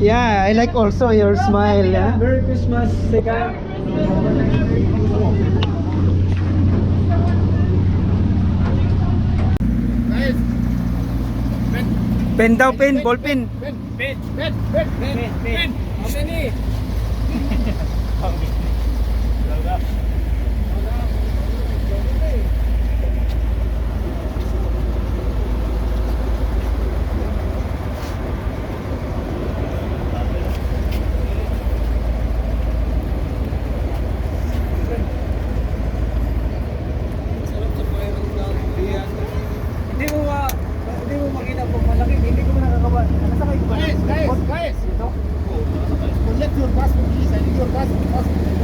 Yeah, I like also your smile. Yeah? Merry Christmas, Seka. Pen daw, pen, ball pen. Ben, Ben, Ben, Ben, Ben, Ben, Collect your passport, please. I need your passport.